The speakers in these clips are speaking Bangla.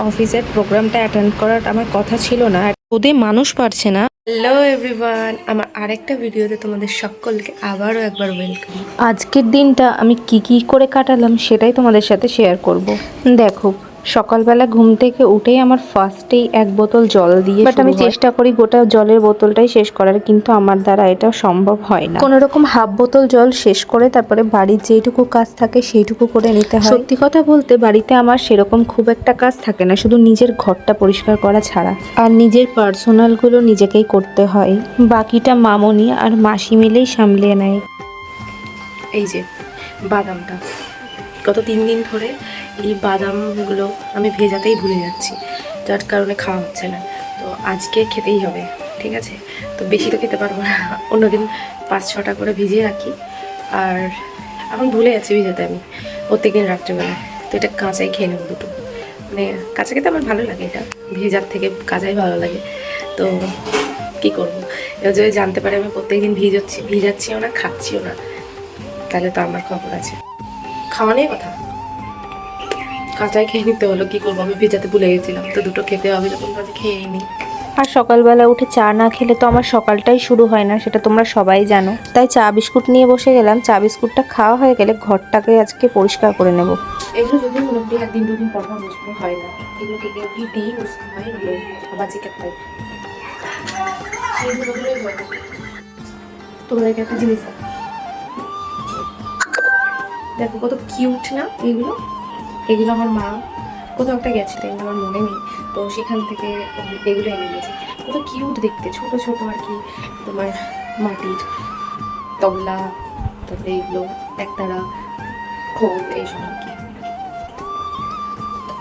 অফিসের প্রোগ্রামটা অ্যাটেন্ড করার আমার কথা ছিল না। ওদের মানুষ পারছে না। হ্যালো এভরিওয়ান আমার আরেকটা ভিডিওতে তোমাদের সকলকে আবারও একবার ওয়েলকাম আজকের দিনটা আমি কি কি করে কাটালাম সেটাই তোমাদের সাথে শেয়ার করব। দেখো সকালবেলা ঘুম থেকে উঠেই আমার ফার্স্টেই এক বোতল জল দিয়ে বাট আমি চেষ্টা করি গোটা জলের বোতলটাই শেষ করার কিন্তু আমার দ্বারা এটা সম্ভব হয় না। কোনো রকম হাফ বোতল জল শেষ করে তারপরে বাড়ির যেইটুকু কাজ থাকে সেইটুকু করে নিতে হয়। সত্যি কথা বলতে বাড়িতে আমার সেরকম খুব একটা কাজ থাকে না শুধু নিজের ঘরটা পরিষ্কার করা ছাড়া। আর নিজের পার্সোনালগুলো নিজেকেই করতে হয়। বাকিটা মামনি আর মাসি মিলেই সামলে নেয়। এই যে বাদামটা। গত তিন দিন ধরে এই বাদামগুলো আমি ভেজাতেই ভুলে যাচ্ছি। যার কারণে খাওয়া হচ্ছে না। তো আজকে খেতেই হবে, ঠিক আছে? তো বেশি তো খেতে পারব না। অন্যদিন পাঁচ, ছটা করে ভিজিয়ে রাখি। আর এখন ভুলে যাচ্ছি ভিজাতে আমি, প্রত্যেকদিন রাত্রেবেলা। তো এটা কাঁচাই খেয়ে নেব দুটো। মানে কাঁচা খেতে আমার ভালো লাগে এটা। ভেজার থেকে কাঁচাই ভালো লাগে। তো কি করব? এবার যদি জানতে পারে আমি প্রত্যেকদিন ভিজাচ্ছি, ভিজাচ্ছিও না, খাচ্ছিও না, তাহলে তো আমার খবর আছে। খাওয়া নিয়ে কথা? কাঁচাই খেয়ে নিতে হলো কি করব? আমি ভেজাতে ভুলে গেছিলাম তো দুটো খেতে হবে যখন খেয়েই নিই আর সকালবেলা উঠে চা না খেলে তো আমার সকালটাই শুরু হয় না সেটা তোমরা সবাই জানো। তাই চা বিস্কুট নিয়ে বসে গেলাম চা বিস্কুটটা খাওয়া হয়ে গেলে ঘরটাকে আজকে পরিষ্কার করে নেব। এগুলো যদি মোটামুটি একদিন দুদিন পর হয় না। হয় এগুলো বাজি কাটতে তোমাদেরকে একটা জিনিস। দেখো, কত কিউট না এগুলো? এগুলো আমার মা কোথাও একটা গেছিলেন আমার মনে নেই। তো সেখান থেকে এগুলো এনে গেছে কত কিউট দেখতে, ছোট ছোট আর কি, তোমার মাটির তবলা, তারপরে এগুলো, একতারা, খোল, এইসব আর কি।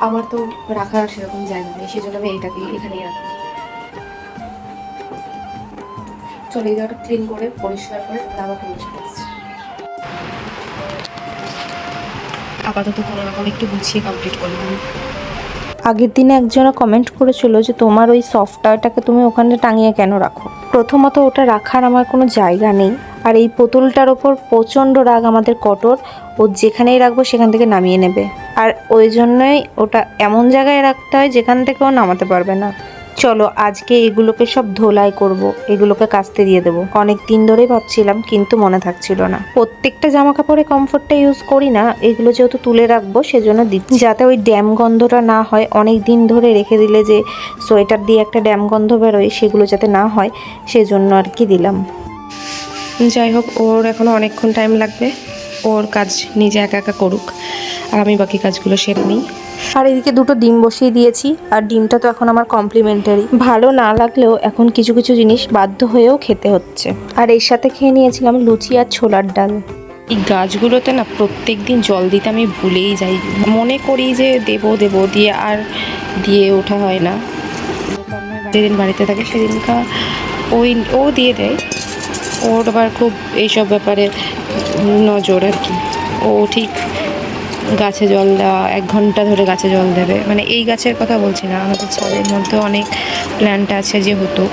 আমার তো রাখার সেরকম জায়গা নেই, সেজন্য আমি এইটাকে এখানেই রাখি। চলো এই ক্লিন করে, পরিষ্কার করে আবার মুছে আপাতত কোনো রকম একটু গুছিয়ে কমপ্লিট করলাম আগের দিনে একজনা কমেন্ট করেছিল যে, তোমার ওই সফটওয়্যারটাকে তুমি ওখানে টাঙিয়ে কেন রাখো? প্রথমত ওটা রাখার আমার কোনো জায়গা নেই। আর এই পুতুলটার ওপর প্রচণ্ড রাগ আমাদের কটর ও যেখানেই রাখব সেখান থেকে নামিয়ে নেবে। আর ওই জন্যই ওটা এমন জায়গায় রাখতে হয় যেখান থেকে ও নামাতে পারবে না। চলো, আজকে এগুলোকে সব ধোলাই করব, এগুলোকে কাস্তে দিয়ে দেবো। অনেক দিন ধরেই ভাবছিলাম, কিন্তু মনে থাকছিল না। প্রত্যেকটা জামা কাপড়ে কমফোর্টটা ইউজ করি না, এগুলো যেহেতু তুলে রাখব, সেজন্য দিচ্ছি। যাতে ওই ড্যাম গন্ধটা না হয় অনেক দিন ধরে রেখে দিলে যে সোয়েটার দিয়ে একটা ড্যাম গন্ধ বেরোয়, সেগুলো যাতে না হয়, সেজন্য আর কি দিলাম। যাই হোক, ওর এখনও অনেকক্ষণ টাইম লাগবে। ওর কাজ নিজে একা একা করুক আর আমি বাকি কাজগুলো সেরে নিই। আর এদিকে দুটো ডিম বসিয়ে দিয়েছি আর ডিমটা তো এখন আমার কমপ্লিমেন্টারি ভালো না লাগলেও এখন কিছু কিছু জিনিস বাধ্য হয়েও খেতে হচ্ছে। আর এর সাথে খেয়ে নিয়েছিলাম লুচি আর ছোলার ডাল। এই গাছগুলোতে না প্রত্যেক দিন জল দিতে আমি ভুলেই যাই। মনে করি যে দেব দেব দিয়ে আর দিয়ে ওঠা হয় না। যেদিন বাড়িতে থাকে সেদিনকার ওই ও দিয়ে দেয়। ওর আবার খুব এইসব ব্যাপারে নজর আর কি। ও ঠিক গাছে জল দেওয়া, এক ঘণ্টা ধরে গাছে জল দেবে। মানে এই গাছের কথা বলছি না, আমাদের ছাদের মধ্যে অনেক প্ল্যান্ট আছে যেহেতু,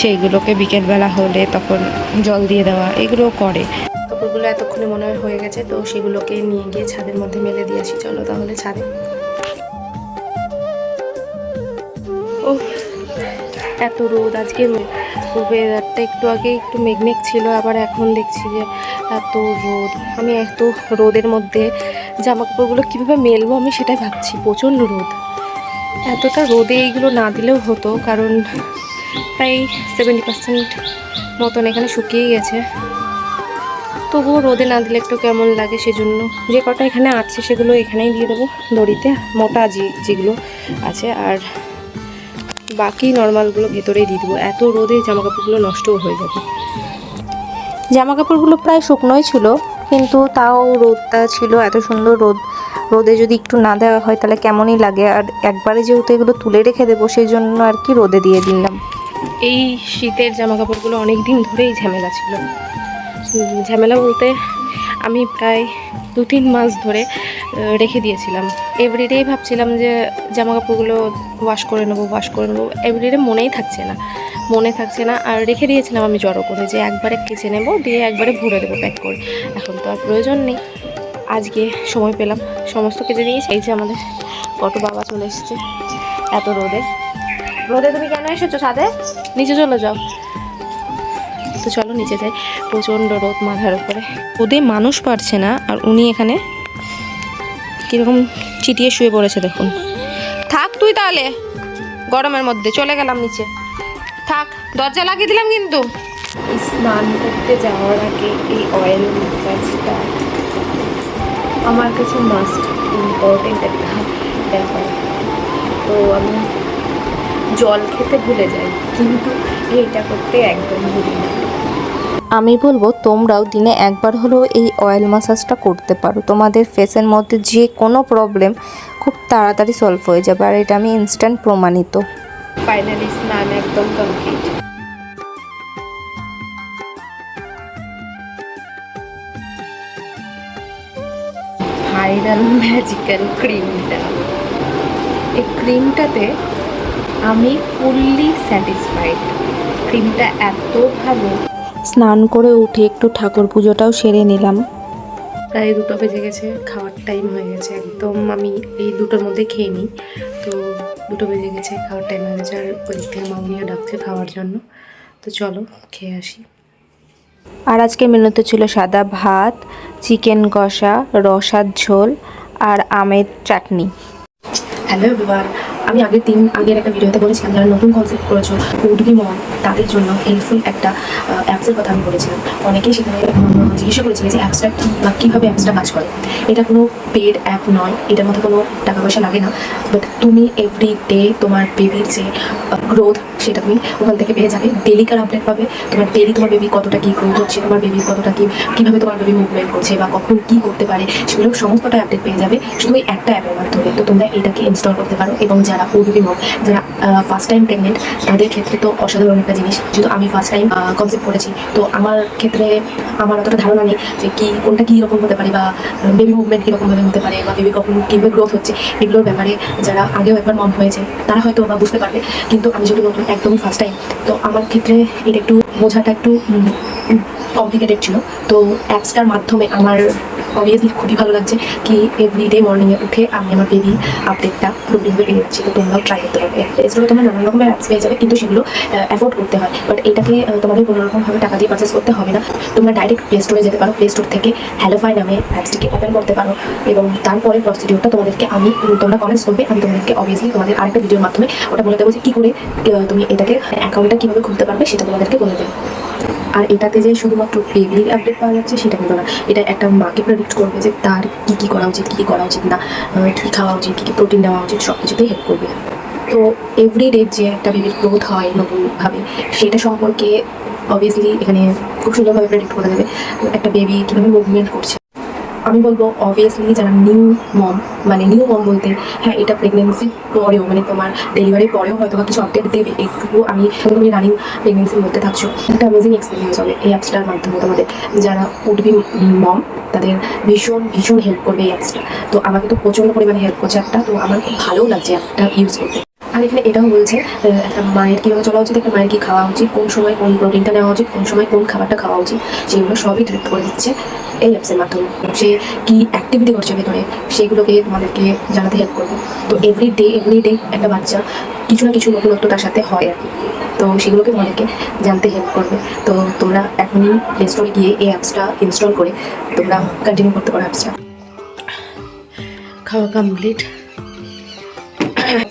সেইগুলোকে বিকেলবেলা হলে তখন জল দিয়ে দেওয়া এগুলো করে। কাপড়গুলো এতক্ষণে মনে হয় হয়ে গেছে, তো সেগুলোকে নিয়ে গিয়ে ছাদের মধ্যে মেলে দিয়ে আসি। চলো তাহলে ছাদে। ও এত রোদ, আজকে ওয়েদারটা একটু আগে একটু মেঘমেঘ ছিল, আবার এখন দেখছি যে এত রোদ। আমি এত রোদের মধ্যে জামা কাপড়গুলো কীভাবে মেলবো আমি সেটাই ভাবছি, প্রচণ্ড রোদ। এতটা রোদে এইগুলো না দিলেও হতো, কারণ প্রায় সেভেন্টি পার্সেন্ট মতন এখানে শুকিয়ে গেছে। তবুও রোদে না দিলে একটু কেমন লাগে সেজন্য, যে কটা এখানে আছে সেগুলো এখানেই দিয়ে দেবো দড়িতে, মোটা যে, যেগুলো আছে, আর বাকি নর্মালগুলো ভেতরেই দিয়ে দেবো। এত রোদে জামা কাপড়গুলো নষ্টও হয়ে যাবে। জামা কাপড়গুলো প্রায় শুকনোই ছিল কিন্তু তাও রোদটা ছিল এত সুন্দর রোদ। রোদে যদি একটু না দেওয়া হয় তাহলে কেমনই লাগে? আর একবারে যেহেতু এগুলো তুলে রেখে দেবো সেই জন্য আর কি রোদে দিয়ে দিলাম। এই শীতের জামা কাপড়গুলো অনেক দিন ধরেই ঝামেলা ছিল। ঝামেলা বলতে আমি প্রায় দু তিন মাস ধরে রেখে দিয়েছিলাম। এভরিডেই ভাবছিলাম যে জামা কাপড়গুলো ওয়াশ করে নেব ওয়াশ করে নেব। এভরিডে মনেই থাকছে না, মনে থাকছে না। আর রেখে দিয়েছিলাম আমি জড়ো করে যে একবারে কেচে নেব, দিয়ে একবারে ভরে দেবো প্যাক করে। এখন তো আর প্রয়োজন নেই। আজকে সময় পেলাম। সমস্ত কেটে নিয়েছি। এই যে আমাদের কত বাবা চলে এসেছে এত রোদে। রোদে তুমি কেন এসেছ ছাদে? নিচে চলে যাও। তো চলো নিচে যাই। প্রচণ্ড রোদ মাথার উপরে। রোদে মানুষ পারছে না, আর উনি এখানে কীরকম চিটিয়ে শুয়ে পড়েছে দেখুন। থাক তুই তাহলে, গরমের মধ্যে চলে গেলাম নিচে। থাক, দরজা লাগিয়ে দিলাম কিন্তু। স্নান করতে যাওয়ার আগে এই অয়েল ম্যাসাজটা আমার কাছে মাস্ট ইম্পর্টেন্ট একটা ব্যাপার। তো আমি জল খেতে ভুলে যাই, কিন্তু এইটা করতে একদম ভুলি না। আমি বলব, তোমরাও দিনে একবার হলেও এই অয়েল ম্যাসাজটা করতে পারো। তোমাদের ফেসের মধ্যে যে কোনো প্রবলেম খুব তাড়াতাড়ি সলভ হয়ে যাবে। আর এটা আমি ইনস্ট্যান্ট প্রমাণিত। ফাইনালি স্নান একদম কমপ্লিট ভাইরাল ম্যাজিক্যাল ক্রিমটা এই ক্রিমটাতে আমি ফুললি স্যাটিসফাইড ক্রিমটা এত ভালো। স্নান করে উঠে একটু ঠাকুর পুজোটাও সেরে নিলাম। প্রায় দুটো বেজে গেছে খাওয়ার টাইম হয়ে গেছে। একদম আমি এই দুটোর মধ্যে খেয়ে নিই। তো দুটো বেজে গেছে খাওয়ার টাইম হয়ে গেছে। আর ওই থেকে মামনিও ডাকছে খাওয়ার জন্য। তো চলো খেয়ে আসি। আর আজকের মেনুতে ছিল সাদা ভাত চিকেন কষা রসার ঝোল আর আমের চাটনি। হ্যালো এভরিওয়ান আমি আগের দিন, আগের একটা ভিডিওতে বলেছিলাম, যারা নতুন কনসেপ্ট করেছ উডবি মন তাদের জন্য হেল্পফুল একটা অ্যাপসের কথা আমি বলেছিলাম। অনেকেই সেখানে জিজ্ঞাসা করেছিল যে অ্যাপসটা কী বা কীভাবে অ্যাপসটা কাজ করে। এটা কোনো পেড অ্যাপ নয়, এটার মধ্যে কোনো টাকা পয়সা লাগে না বাট তুমি এভরি ডে তোমার বেবির যে গ্রোথ সেটা তুমি ওখান থেকে পেয়ে যাবে। ডেলিকার আপডেট পাবে? তোমার ডেলি তোমার বেবি কতটা কী গ্রোথ হচ্ছে তোমার বেবির কতটা কী, কীভাবে তোমার বেবি মুভমেন্ট করছে বা কখন কী করতে পারে, সেগুলো সমস্তটা আপডেট পেয়ে যাবে। শুধু একটা অ্যাপের মাধ্যমে। তো তোমরা এটাকে ইনস্টল করতে পারো এবং যারা মম যারা ফার্স্ট টাইম প্রেগনেন্ট তাদের ক্ষেত্রে তো অসাধারণ একটা জিনিস। যেহেতু আমি ফার্স্ট টাইম কনসেপ্ট করেছি তো আমার ক্ষেত্রে আমার অতটা ধারণা নেই যে কী, কোনটা কী রকম হতে পারে বা বেবি মুভমেন্ট কীরকমভাবে হতে পারে বা বেবি কখন কীভাবে গ্রোথ হচ্ছে, এগুলোর ব্যাপারে যারা আগেও একবার মম হয়েছে, তারা হয়তো বা বুঝতে পারবে। কিন্তু আমি যেহেতু নতুন, একদমই ফার্স্ট টাইম তো আমার ক্ষেত্রে এটা একটু বোঝাটা একটু কমপ্লিকেটেড ছিল। তো অ্যাপসটার মাধ্যমে আমার অবভিয়াসলি খুবই ভালো লাগছে কি এভরিডে মর্নিংয়ে উঠে আমি আমার বেবি আপডেটটা পুরোপুরিভাবে পেয়ে যাচ্ছি তো তোমরাও ট্রাই করতে পারবে। এছাড়াও তোমরা নানান রকমের অ্যাপস পেয়ে যাবে, কিন্তু সেগুলো অ্যাফোর্ড করতে হয়। বাট এটাকে তোমাদের কোনো রকমভাবে টাকা দিয়ে পারচেস করতে হবে না। তোমরা ডাইরেক্ট প্লে স্টোরে যেতে পারো। প্লে স্টোর থেকে হ্যালোফাই নামে অ্যাপসটিকে ওপেন করতে পারো। এবং তারপরে প্রসিডিওরটা তোমাদেরকে আমি, তোমরা কমেন্টস করবে। আমি তোমাদেরকে অবভিয়াসলি তোমাদের আরেকটা ভিডিওর মাধ্যমে ওটা বলে দেবো যে কী করে তুমি এটাকে অ্যাকাউন্টটা কীভাবে খুলতে পারবে সেটা তোমাদেরকে বলে দেবো। আর এটাতে যে শুধুমাত্র বেবির আপডেট পাওয়া যাচ্ছে, সেটা কিন্তু না। এটা একটা মাকে প্রেডিক্ট করবে যে তার কী কী করা উচিত, কী কী করা উচিত না কী খাওয়া উচিত, কী কী প্রোটিন নেওয়া উচিত সব কিছুতেই হেল্প করবে। তো এভরিডে যে একটা বেবির গ্রোথ হয় নতুনভাবে, সেটা সম্পর্কে অবভিয়াসলি এখানে খুব সুন্দরভাবে প্রেডিক্ট করা যাবে একটা বেবি কীভাবে মুভমেন্ট করছে। আমি বলব অবভিয়াসলি যারা নিউ মম মানে নিউ মম বলতে হ্যাঁ এটা প্রেগনেন্সির পরেও মানে তোমার ডেলিভারির পরেও হয়তো বা কিছু আপডেট দেবে। একটু আমি তুমি রানিং প্রেগনেন্সির মধ্যে থাকছো। একটা অ্যামেজিং এক্সপিরিয়েন্স হবে এই অ্যাপসটার মাধ্যমে তোমাদের। যারা উঠবি মম তাদের ভীষণ ভীষণ হেল্প করবে এই অ্যাপসটা তো আমাকে তো প্রচণ্ড পরিমাণে হেল্প করছে অ্যাপটা তো আমার খুব ভালোও লাগছে অ্যাপটা ইউজ করতে। আর এখানে এটাও বলছে একটা মায়ের কীভাবে চলা উচিত, একটা মায়ের কী খাওয়া উচিত, কোন সময় কোন প্রোটিনটা নেওয়া উচিত, কোন সময় কোন খাবারটা খাওয়া উচিত, সেগুলো সবই ডিরেক্ট করে দিচ্ছে। এই অ্যাপসের মাধ্যমে। সে কী অ্যাক্টিভিটি করছে ভেতরে, সেগুলোকে তোমাদেরকে জানাতে হেল্প করবে। তো এভরি ডে এভরি ডে একটা বাচ্চা কিছু না কিছু নতুনত্ব তার সাথে হয় আর কি। তো সেগুলোকে তোমাদেরকে জানতে হেল্প করবে। তো তোমরা এখনই প্লে স্টোরে গিয়ে এই অ্যাপসটা ইনস্টল করে তোমরা কন্টিনিউ করতে পারো অ্যাপসটা খাওয়া কমপ্লিট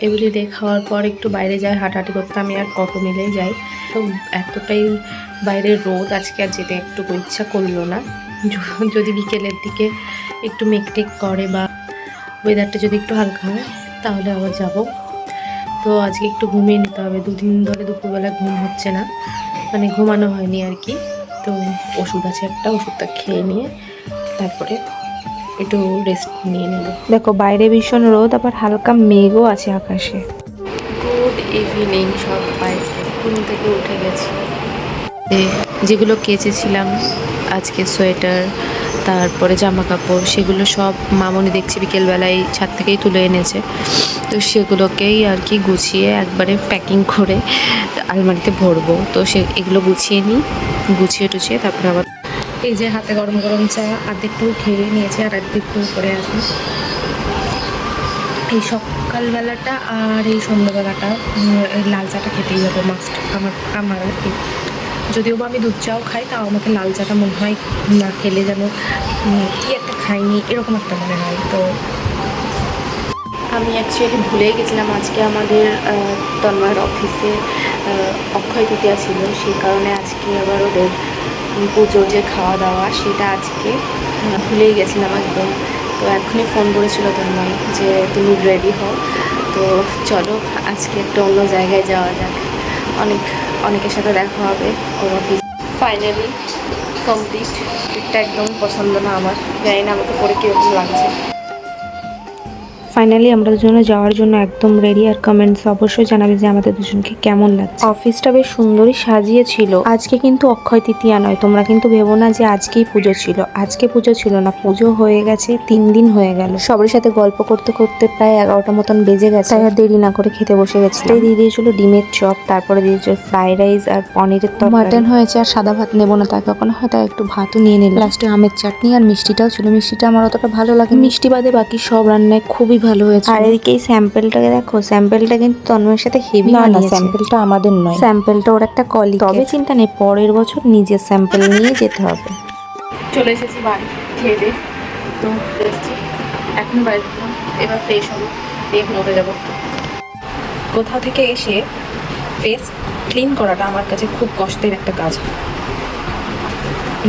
এভরিডে খাওয়ার পর একটু বাইরে যাই, হাঁটাহাঁটি করতে। আমি আর কত মিলেই যাই। তো এতটাই বাইরের রোদ আজকে, আর যেতে একটু ইচ্ছা করল না। যদি বিকেলের দিকে একটু মেকটেক করে বা ওয়েদারটা যদি একটু হালকা হয় তাহলে আবার যাব। তো আজকে একটু ঘুমিয়ে নিতে হবে। দুদিন ধরে দুপুরবেলা ঘুম হচ্ছে না। মানে ঘুমানো হয়নি আর কি। তো ওষুধ আছে একটা ওষুধটা খেয়ে নিয়ে তারপরে একটু রেস্ট নিয়ে নেব। দেখো বাইরে ভীষণ রোদ আবার হালকা মেঘও আছে আকাশে। গুড ইভিনিং সবাই। ঘুম থেকে উঠে গেছি। যেগুলো কেচেছিলাম আজকে সোয়েটার, তারপরে জামা কাপড় সেগুলো সব মামনি দেখছি বিকেলবেলায় ছাদ থেকেই তুলে এনেছে। তো সেগুলোকেই আর কি গুছিয়ে একবারে প্যাকিং করে আলমারিতে ভরবো। তো সে, এগুলো গুছিয়ে নিই, গুছিয়ে টুছিয়ে তারপরে আবার এই যে হাতে গরম গরম চা আর্ধেকটু খেয়ে নিয়েছে, আর আর্ধেকটু করে আছে। এই সকালবেলাটা আর এই সন্ধ্যাবেলাটা লাল চাটা খেতেই হবে মাস্ট আমার আমার আর কি। যদিও বা আমি দুধ চাও খাই, তাও আমাকে লাল চাটা মনে হয় না খেলে যেন কি একটা খাইনি, এরকম একটা মনে হয়। তো আমি অ্যাকচুয়ালি ভুলেই গেছিলাম, আজকে আমাদের তন্ময়ের অফিসে অক্ষয় তৃতীয়া ছিল, সেই কারণে আজকে আবার ওদের পুজোর যে খাওয়া দাওয়া সেটা আজকে ভুলেই গেছিলাম একদম। তো এখনই ফোন করেছিল তন্ময় যে তুমি রেডি হও। তো চলো, আজকে একটু অন্য জায়গায় যাওয়া যাক। অনেক অনেকের সাথে দেখা হবে ওর অফিস ফাইনালি কমপ্লিট একদম পছন্দ না আমার। জানি না আমাকে পরে কীরকম লাগছে। ফাইনালি আমরা দুজনে যাওয়ার জন্য একদম রেডি আর কমেন্টস অবশ্যই জানাবে যে আমাদের দুজনকে কেমন লাগছে। অফিসটা বেশ সুন্দরই সাজিয়েছিল। আজকে কিন্তু অক্ষয় তৃতীয়া নয় তোমরা কিন্তু ভেবো না যে আজকেই পুজো ছিল। আজকে পুজো ছিল না পুজো হয়ে গেছে তিন দিন হয়ে গেল। সবার সাথে গল্প করতে করতে প্রায় এগারোটা মতন বেজে গেছে। তাই আর দেরি না করে খেতে বসে গেছি তাই দিয়ে দিয়েছিল ডিমের চপ তারপরে দিয়েছিল ফ্রাইড রাইস আর পনিরের তরকারি। মাটন হয়েছে আর সাদা ভাত নেব না তাই কখনো হয় তাই একটু ভাতও নিয়ে নিলাম। লাস্টে আমের চাটনি আর মিষ্টিটাও ছিল। মিষ্টিটা আমার অতটা ভালো লাগে মিষ্টি বাদে বাকি সব রান্নায় খুবই ভালো হয়েছে। আর এদিকে এই স্যাম্পেলটাকে দেখো স্যাম্পেলটা কিন্তু তন্ময়ের সাথে হেভি না না স্যাম্পেলটা আমাদের নয়। স্যাম্পেলটা ওর একটা কলি তবে চিন্তা নেই পরের বছর নিজের স্যাম্পেল নিয়ে যেতে হবে। চলে এসেছি বাড়ি খেয়ে দিয়ে। তো এসেছি এখন বাড়ি এবার ফ্রেশ হব দিয়ে ঘুমোতে যাব। কোথাও থেকে এসে ফেস ক্লিন করাটা আমার কাছে খুব কষ্টের একটা কাজ।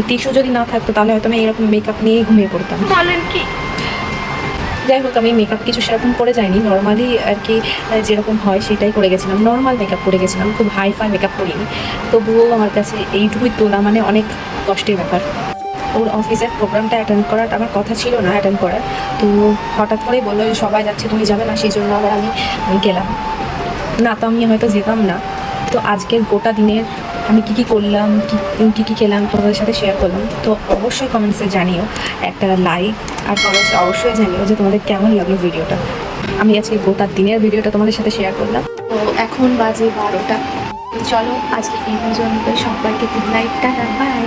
টিস্যু যদি না থাকতো তাহলে হয়তো আমি এরকম মেকআপ নিয়েই ঘুমিয়ে পড়তাম। বলেন কি? যাই হোক, আমি মেকআপ কিছু সেরকম করে যাইনি। নর্মালি আর কি যেরকম হয় সেটাই করে গেছিলাম। নর্মাল মেকআপ করে গেছিলাম, খুব হাই ফাই মেকআপ করিনি। তবুও আমার কাছে এইটুকুই তোলা মানে অনেক কষ্টের ব্যাপার। ওর অফিসের প্রোগ্রামটা অ্যাটেন্ড করার আমার কথা ছিল না অ্যাটেন্ড করার। তো হঠাৎ করেই বলল, সবাই যাচ্ছে, তুমি যাবে না? সেই জন্য আবার আমি গেলাম। না তো আমি হয়তো যেতাম না। তো আজকের গোটা দিনের আমি কী কী করলাম, কী কী খেলাম, তোমাদের সাথে শেয়ার করলাম। তো অবশ্যই কমেন্টসে জানিও, একটা লাইক আর কমেন্টস অবশ্যই জানিও যে তোমাদের কেমন লাগল ভিডিওটা আমি আজকে গোটা দিনের ভিডিওটা তোমাদের সাথে শেয়ার করলাম। তো এখন বাজে বারোটা। চলো, আজকে এই পর্যন্ত সবাইকে গুড নাইট টাটা বাই